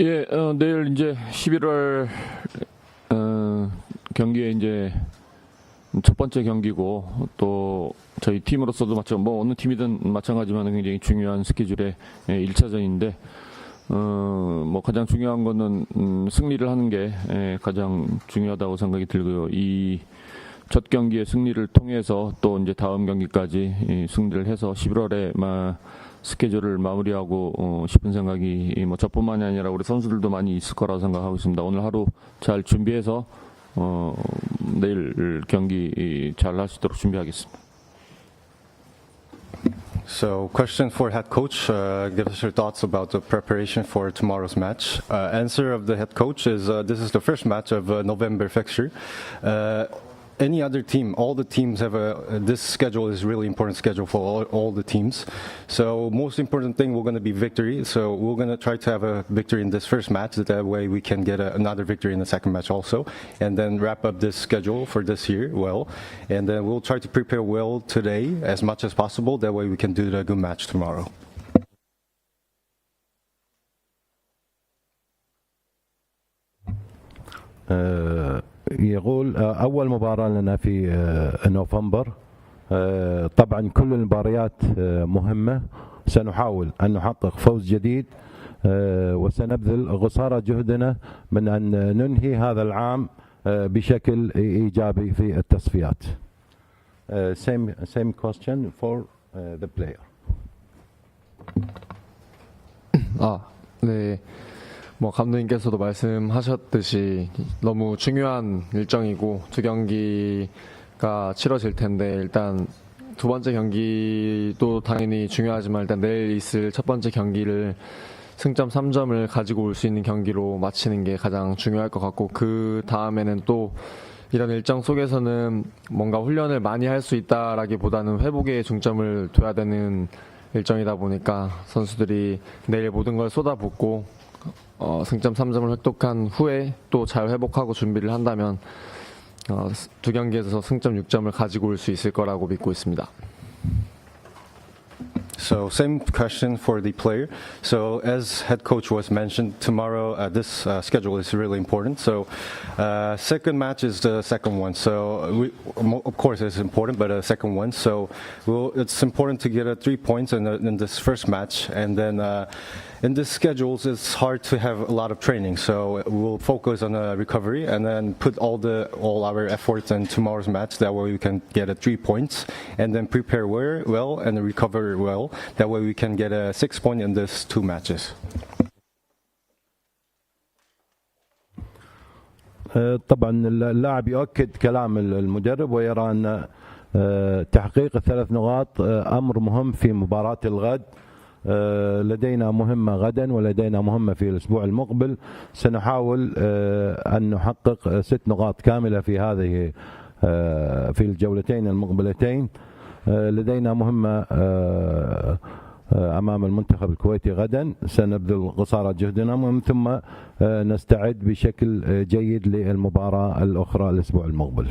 예, 어, 내일 이제 11월 어, 경기에 이제 첫 번째 경기고 또 저희 팀으로서도 마찬 뭐 어느 팀이든 마찬가지만 굉장히 중요한 스케줄의 1차전인데 어, 뭐 가장 중요한 거는 음, 승리를 하는 게 예, 가장 중요하다고 생각이 들고요. 이 첫 경기의 승리를 통해서 또 이제 다음 경기까지 이 승리를 해서 11월에 마 스케줄을 마무리하고 어, 싶은 생각이 뭐 저뿐만이 아니라 우리 선수들도 많이 있을 거라고 생각하고 있습니다. 오늘 하루 잘 준비해서 어, 내일 경기 잘 할 수 있도록 준비하겠습니다. So, question for head coach. Uh, give us your thoughts about the preparation for tomorrow's match. Uh, answer of the head coach is uh, this is the first match of uh, November fixture. Uh, any other team, all the teams have a. Uh, this schedule is really important schedule for all, all the teams. So most important thing we're going to be victory. So we're going to try to have a victory in this first match. That way we can get a, another victory in the second match also, and then wrap up this schedule for this year well. And then we'll try to prepare well today as much as possible. That way we can do the good match tomorrow. آه، يقول آه، أول مباراة لنا في آه، نوفمبر آه، طبعا كل المباريات مهمة سنحاول أن نحقق فوز جديد وسنبذل قصارى جهدنا من أن ننهي هذا العام بشكل إيجابي في التصفيات. same same question for the player. 아, 네. 뭐 감독님께서도 말씀하셨듯이 너무 중요한 일정이고 두 경기가 치러질 텐데 일단 두 번째 경기도 당연히 중요하지만 일단 내일 있을 첫 번째 경기를 승점 3점을 가지고 올 수 있는 경기로 마치는 게 가장 중요할 것 같고 그 다음에는 또 이런 일정 속에서는 뭔가 훈련을 많이 할 수 있다라기보다는 회복에 중점을 둬야 되는 일정이다 보니까 선수들이 내일 모든 걸 쏟아붓고 어, 승점 3점을 획득한 후에 또 잘 회복하고 준비를 한다면 어, 두 경기에서 승점 6점을 가지고 올 수 있을 거라고 믿고 있습니다. So same question for the player. So as head coach was mentioned, tomorrow uh, this uh, schedule is really important. So uh, second match is the second one. So we, mo- of course it's important, but a second one. So we'll, it's important to get a three points in, the, in this first match, and then. Uh, in this schedules, it's hard to have a lot of training, so we'll focus on the recovery and then put all the all our efforts in tomorrow's match. That way we can get a three points and then prepare well, well and recover well. That way we can get a six point in these two matches. آه، طبعا اللاعب يؤكد كلام المدرب ويرى ان آه، تحقيق الثلاث نقاط آه، امر مهم في مباراه الغد آه، لدينا مهمة غدا ولدينا مهمة في الأسبوع المقبل سنحاول آه، أن نحقق آه، ست نقاط كاملة في هذه آه، في الجولتين المقبلتين آه، لدينا آه، آه، أمام المنتخب الكويتي غدا سنبذل قصارى جهدنا ومن ثم آه، نستعد بشكل آه، جيد للمباراة الأخرى الأسبوع المقبل.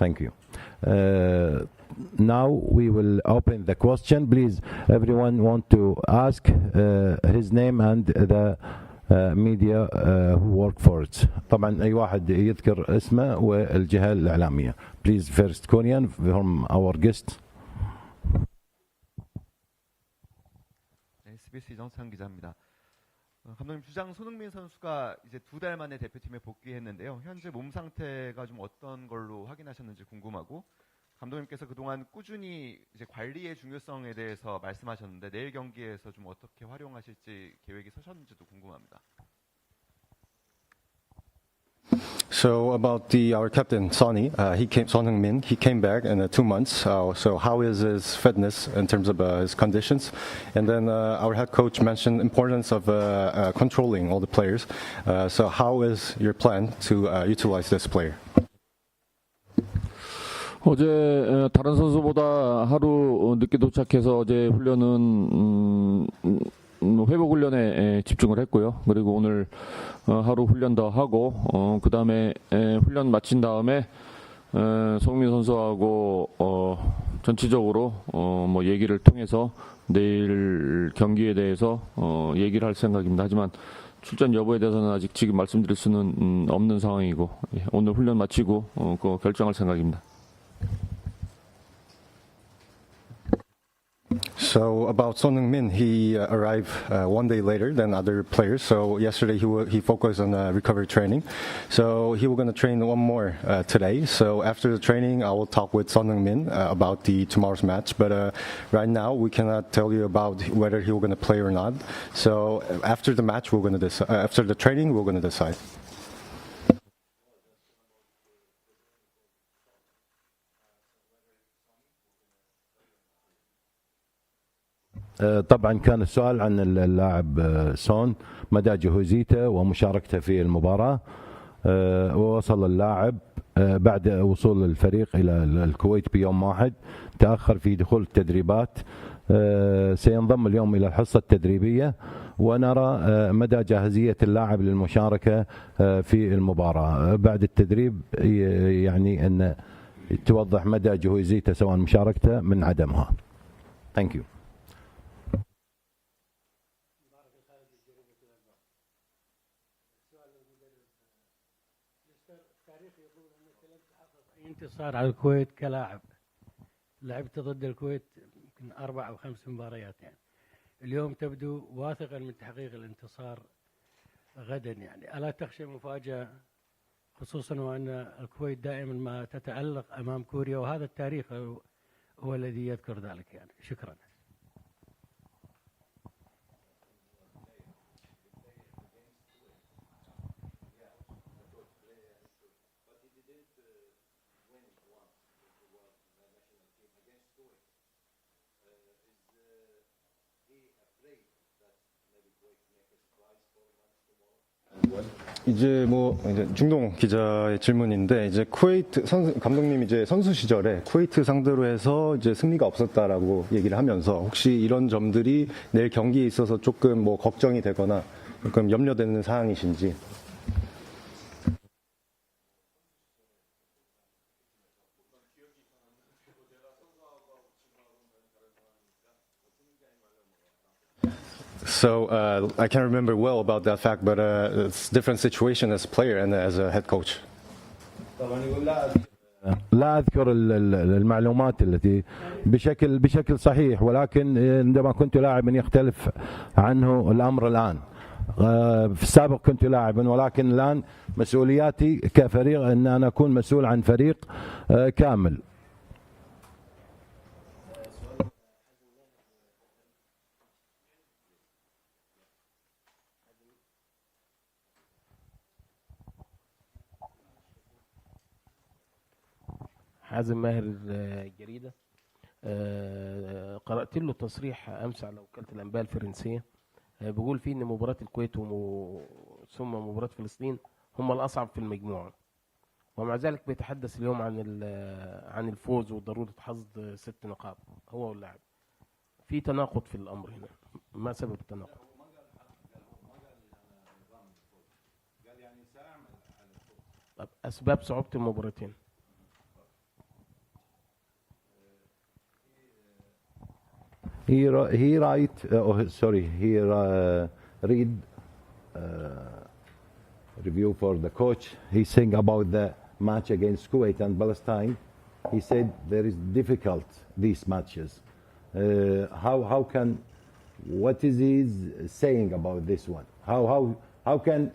Thank you. Uh, now we will open the question. Please, everyone want to ask uh, his name and the uh, media uh, who work for it. طبعا اي واحد يذكر اسمه والجهه الاعلاميه. Please first Korean from our guest. 네, SBS 이정찬 기자입니다. 어, 감독님 주장 손흥민 선수가 이제 두 달 만에 대표팀에 복귀했는데요. 현재 몸 상태가 좀 어떤 걸로 확인하셨는지 궁금하고 감독님께서 그동안 꾸준히 이제 관리의 중요성에 대해서 말씀하셨는데 내일 경기에서 좀 어떻게 활용하실지 계획이 서셨는지도 궁금합니다. So about the our captain Sonny, uh, he came Son Heung-min. He came back in uh, two months. Uh, so how is his fitness in terms of uh, his conditions? And then uh, our head coach mentioned importance of uh, uh, controlling all the players. Uh, so how is your plan to uh, utilize this player? 어제 어, 다른 선수보다 하루 어, 늦게 도착해서 어제 훈련은 음, 음, 회복 훈련에 에, 집중을 했고요. 그리고 오늘 어, 하루 훈련 더 하고 어, 그 다음에 훈련 마친 다음에 에, 송민 선수하고 어, 전체적으로 어, 뭐 얘기를 통해서 내일 경기에 대해서 어, 얘기를 할 생각입니다. 하지만 출전 여부에 대해서는 아직 지금 말씀드릴 수는 음, 없는 상황이고 예, 오늘 훈련 마치고 어, 그거 결정할 생각입니다. So about Son Heung-min, he uh, arrived uh, one day later than other players. So yesterday he wa- he focused on uh, recovery training. So he was going to train one more uh, today. So after the training, I will talk with Son Heung-min uh, about the tomorrow's match. But uh, right now, we cannot tell you about whether he was going to play or not. So after the match, we're going to decide. After the training, we're going to decide. طبعا كان السؤال عن اللاعب آه، سون مدى جهوزيته ومشاركته في المباراة آه، ووصل اللاعب آه، بعد وصول الفريق إلى الكويت بيوم واحد تأخر في دخول التدريبات آه، سينضم اليوم إلى الحصة التدريبية ونرى آه، مدى جاهزية اللاعب للمشاركة آه، في المباراة آه، بعد التدريب يعني أن توضح مدى جهوزيته سواء مشاركته من عدمها Thank you. انتصار على الكويت كلاعب. لعبت ضد الكويت يمكن أربع أو خمس مباريات يعني. اليوم تبدو واثقا من تحقيق الانتصار غدا يعني. ألا تخشى مفاجأة خصوصا وأن الكويت دائما ما تتألق أمام كوريا وهذا التاريخ هو- الذي يذكر ذلك يعني. شكرا. 이제 뭐 이제 중동 기자의 질문인데 이제 쿠웨이트 선수 감독님 이제 선수 시절에 쿠웨이트 상대로 해서 이제 승리가 없었다라고 얘기를 하면서 혹시 이런 점들이 내일 경기에 있어서 조금 뭐 걱정이 되거나 조금 염려되는 사항이신지 So uh, I can't remember well about that fact, but uh, it's different situation as player and as a head coach. لا أذكر ال- ال- المعلومات التي بشكل بشكل صحيح ولكن عندما كنت لاعبا يختلف عنه الأمر الآن آه، في السابق كنت لاعبا ولكن الآن مسؤولياتي كفريق إن أنا أكون مسؤول عن فريق آه، كامل حازم ماهر آه، الجريدة. آه، قرأت له تصريح أمس على وكالة الأنباء الفرنسية. آه، بيقول فيه إن مباراة الكويت ثم مباراة فلسطين هم الأصعب في المجموعة. ومع ذلك بيتحدث اليوم عن عن الفوز وضرورة حصد ست نقاط هو واللاعب. في تناقض في الأمر هنا. ما سبب التناقض؟ طب أسباب صعوبة المباراتين. He he write uh, oh, sorry he uh, read uh, review for the coach. He saying about the match against Kuwait and Palestine. He said there is difficult these matches. Uh, how how can what is he saying about this one? How how how can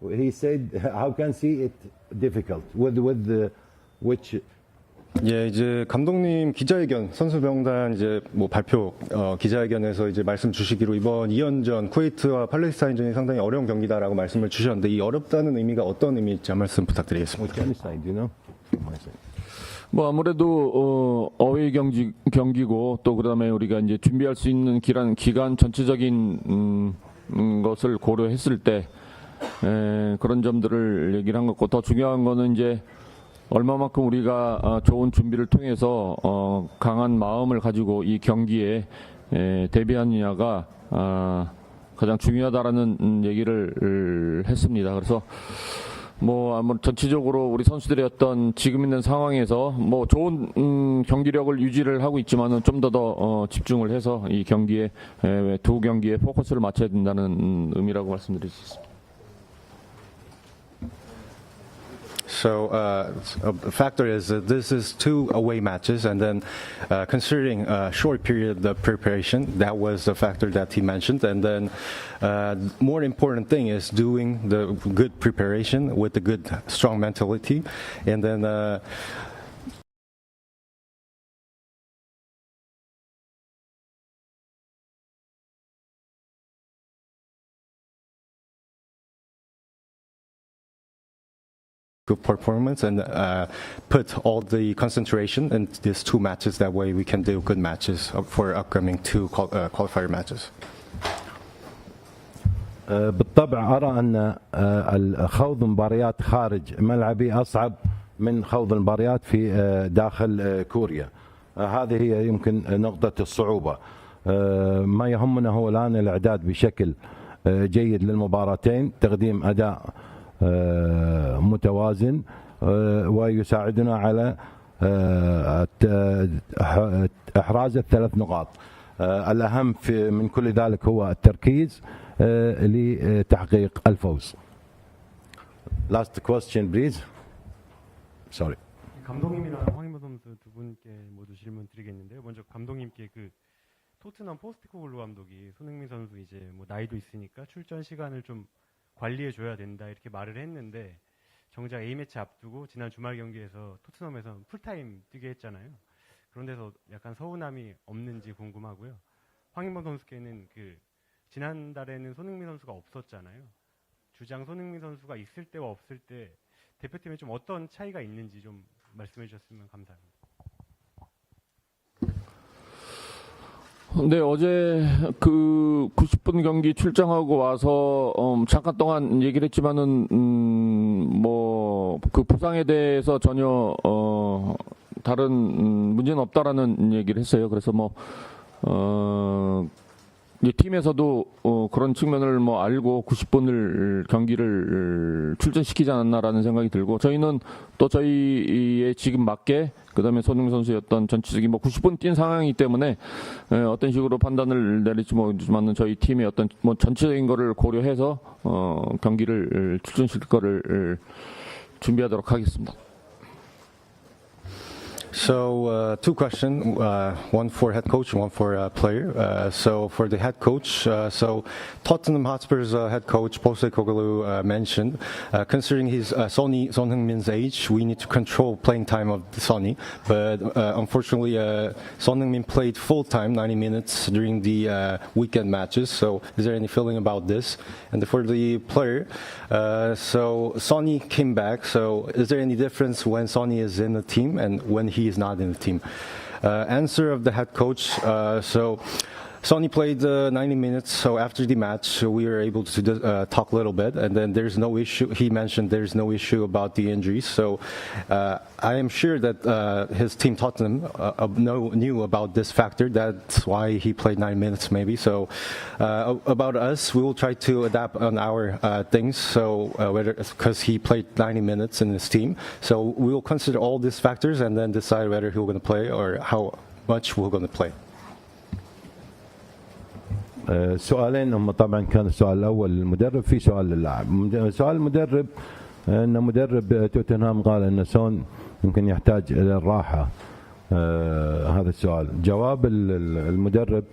he said how can see it difficult? With with the which 예, 이제 감독님 기자회견 선수 명단 이제 뭐 발표 어, 기자회견에서 이제 말씀 주시기로 이번 2연전 쿠웨이트와 팔레스타인전이 상당히 어려운 경기다라고 말씀을 주셨는데 이 어렵다는 의미가 어떤 의미일지 한 말씀 부탁드리겠습니다. 뭐 아무래도 어, 어웨이 경기 경기고 또 그다음에 우리가 이제 준비할 수 있는 기간 기간 전체적인 음, 음, 것을 고려했을 때 에, 그런 점들을 얘기를 한 거고 더 중요한 거는 이제 얼마만큼 우리가 어, 좋은 준비를 통해서 어, 강한 마음을 가지고 이 경기에 에, 대비하느냐가 아, 가장 중요하다라는 음, 얘기를 했습니다. 그래서 뭐 아무 전체적으로 우리 선수들의 어떤 지금 있는 상황에서 뭐 좋은 음, 경기력을 유지를 하고 있지만은 좀 더더 어, 집중을 해서 이 경기에 에, 두 경기에 포커스를 맞춰야 된다는 음, 의미라고 말씀드릴 수 있습니다. So uh, a factor is that this is two away matches, and then uh, considering a short period of preparation, that was a factor that he mentioned. And then uh, more important thing is doing the good preparation with the good, strong mentality, and then. Good performance and uh, put all the concentration in these two matches. That way, we can do good matches for upcoming two qual- uh, qualifier matches. آه، بالطبع أرى أن آه، خوض مباريات خارج ملعبي أصعب من خوض المباريات في آه، داخل كوريا هذه هي يمكن نقطة الصعوبة ما يهمنا هو الآن الإعداد بشكل جيد للمباراتين تقديم أداء متوازن آه، ويساعدنا على آه، الت- إحراز الثلاث نقاط آه، الأهم في من كل ذلك هو التركيز آه، لتحقيق الفوز Last question please Sorry 감독님이랑 황인모 선수 두 분께 모두 질문 드리겠는데요. 먼저 감독님께 그 토트넘 포스트코글루 감독이 손흥민 선수 이제 뭐 나이도 있으니까 출전 시간을 좀 관리해 줘야 된다 이렇게 말을 했는데 정작 A 매치 앞두고 지난 주말 경기에서 토트넘에서 풀타임 뛰게 했잖아요. 그런 데서 약간 서운함이 없는지 궁금하고요. 황인모 선수께는 그 지난달에는 손흥민 선수가 없었잖아요. 주장 손흥민 선수가 있을 때와 없을 때 대표팀에 좀 어떤 차이가 있는지 좀 말씀해 주셨으면 감사합니다. 네, 어제 그 90분 경기 출장하고 와서 음, 잠깐 동안 얘기를 했지만은 음, 뭐그 부상에 대해서 전혀 어 다른 음, 문제는 없다라는 얘기를 했어요. 그래서 뭐 어 이제 팀에서도 어, 그런 측면을 뭐 알고 90분을 경기를 출전시키지 않았나라는 생각이 들고 저희는 또 저희의 지금 맞게 그다음에 손흥민 선수의 어떤 전체적인 뭐 90분 뛴 상황이기 때문에 에, 어떤 식으로 판단을 내릴지 모르지만은 저희 팀의 어떤 뭐 전체적인 거를 고려해서 어, 경기를 출전시킬 거를 준비하도록 하겠습니다. So uh, two questions, uh, one for head coach, one for uh, player. Uh, so for the head coach, uh, so Tottenham Hotspur's uh, head coach Postecoglou mentioned, considering his Sonny Son Heung-min's age, we need to control playing time of the Sonny. But unfortunately, Son Heung-min played full time, 90 minutes during the weekend matches. So is there any feeling about this? And for the player, so Sonny came back. So is there any difference when Sonny is in the team and when he is not in the team? Uh, answer of the head coach. Uh, so. Sonny played uh, 90 minutes, so after the match, we were able to uh, talk a little bit, and then there's no issue. He mentioned there's no issue about the injuries, so uh, I am sure that uh, his team Tottenham uh, know, knew about this factor. That's why he played 90 minutes, maybe. So uh, about us, we will try to adapt on our things. So whether because he played 90 minutes in his team, so we will consider all these factors and then decide whether he's going to play or how much we're going to play. آه، سؤالين هم طبعا كان السؤال الأول للمدرب في سؤال للاعب. سؤال المدرب آه، إن مدرب توتنهام قال إن سون يمكن يحتاج إلى الراحة. آه، هذا السؤال. جواب ال- ال- المدرب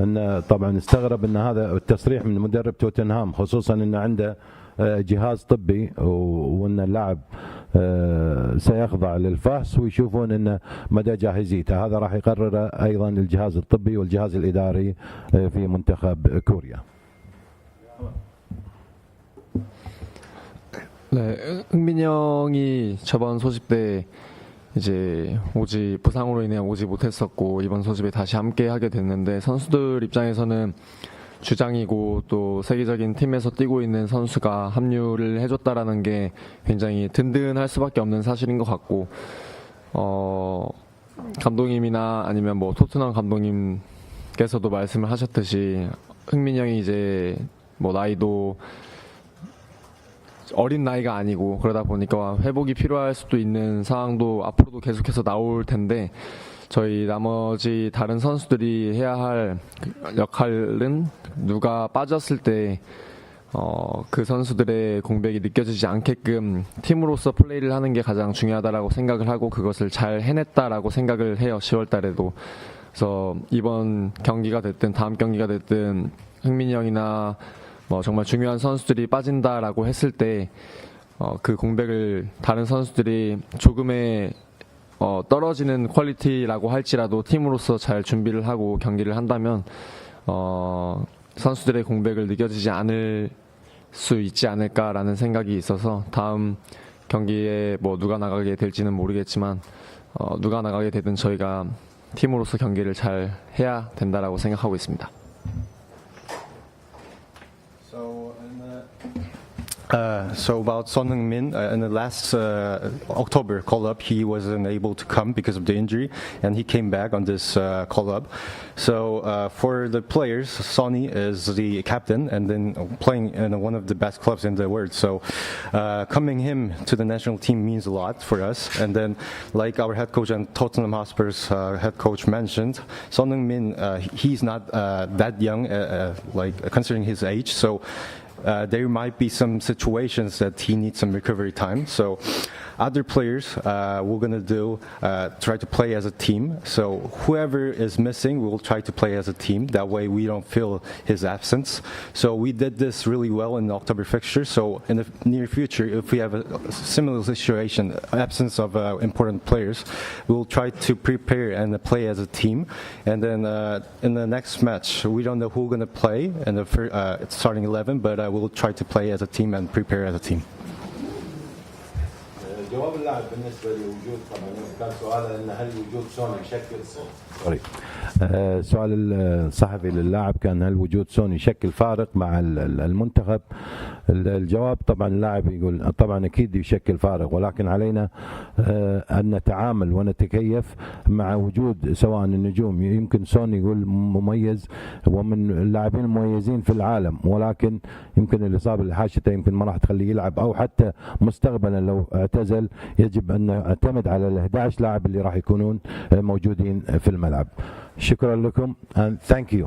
إن طبعا استغرب إن هذا التصريح من مدرب توتنهام خصوصا ان عنده جهاز طبي وإن اللاعب سيخضع للفحص ويشوفون ان مدى جاهزيته هذا راح يقرره ايضا الجهاز الطبي والجهاز الاداري آه، في منتخب كوريا 네, 흥민이 형이 저번 소집 때 이제 오지 부상으로 인해 오지 못했었고 이번 소집에 다시 함께 하게 됐는데 선수들 입장에서는 주장이고 또 세계적인 팀에서 뛰고 있는 선수가 합류를 해줬다라는 게 굉장히 든든할 수밖에 없는 사실인 것 같고 어 감독님이나 아니면 뭐 토트넘 감독님께서도 말씀을 하셨듯이 흥민이 형이 이제 뭐 나이도 어린 나이가 아니고 그러다 보니까 회복이 필요할 수도 있는 상황도 앞으로도 계속해서 나올 텐데 저희 나머지 다른 선수들이 해야 할 역할은 누가 빠졌을 때 어, 그 선수들의 공백이 느껴지지 않게끔 팀으로서 플레이를 하는 게 가장 중요하다라고 생각을 하고 그것을 잘 해냈다라고 생각을 해요. 10월 달에도. 그래서 이번 경기가 됐든 다음 경기가 됐든 흥민이 형이나 뭐 정말 중요한 선수들이 빠진다라고 했을 때 어, 그 공백을 다른 선수들이 조금의 어, 떨어지는 퀄리티라고 할지라도 팀으로서 잘 준비를 하고 경기를 한다면 어, 선수들의 공백을 느껴지지 않을 수 있지 않을까라는 생각이 있어서 다음 경기에 뭐 누가 나가게 될지는 모르겠지만 어, 누가 나가게 되든 저희가 팀으로서 경기를 잘 해야 된다라고 생각하고 있습니다. Uh, so about Son Heung-min, uh, in the last uh, October call-up, he wasn't able to come because of the injury, and he came back on this uh, call-up. So uh, for the players, Sonny is the captain, and then playing in one of the best clubs in the world. So uh, coming him to the national team means a lot for us. And then, like our head coach and Tottenham Hotspur's head coach mentioned, Son Heung-min, he's not that young, like considering his age. So uh, there might be some situations that he needs some recovery time. So other players, uh, we're gonna do uh, try to play as a team. So whoever is missing, we'll try to play as a team. That way we don't feel his absence. So we did this really well in the October fixture. So in the near future, if we have a similar situation, absence of uh, important players, we'll try to prepare and play as a team. And then uh, in the next match, we don't know who's gonna play in the fir- uh, starting 11, but uh, we'll try to play as a team and prepare as a team. اللاعب بالنسبة لوجود طبعا كان سؤاله إن هل وجود سوني يشكل سوري آه، سؤال الصحفي للاعب كان هل وجود سوني يشكل فارق مع ال- ال- المنتخب؟ ال- الجواب طبعا اللاعب يقول طبعا أكيد يشكل فارق ولكن علينا آه، أن نتعامل ونتكيف مع وجود سواء النجوم. يمكن سوني يقول مميز ومن اللاعبين المميزين في العالم ولكن يمكن الإصابة اللي حاشته يمكن ما راح تخليه يلعب أو حتى مستقبلا لو اعتزل يجب أن نعتمد على ال 11 لاعب اللي راح يكونون موجودين في الملعب. شكرا لكم and thank you.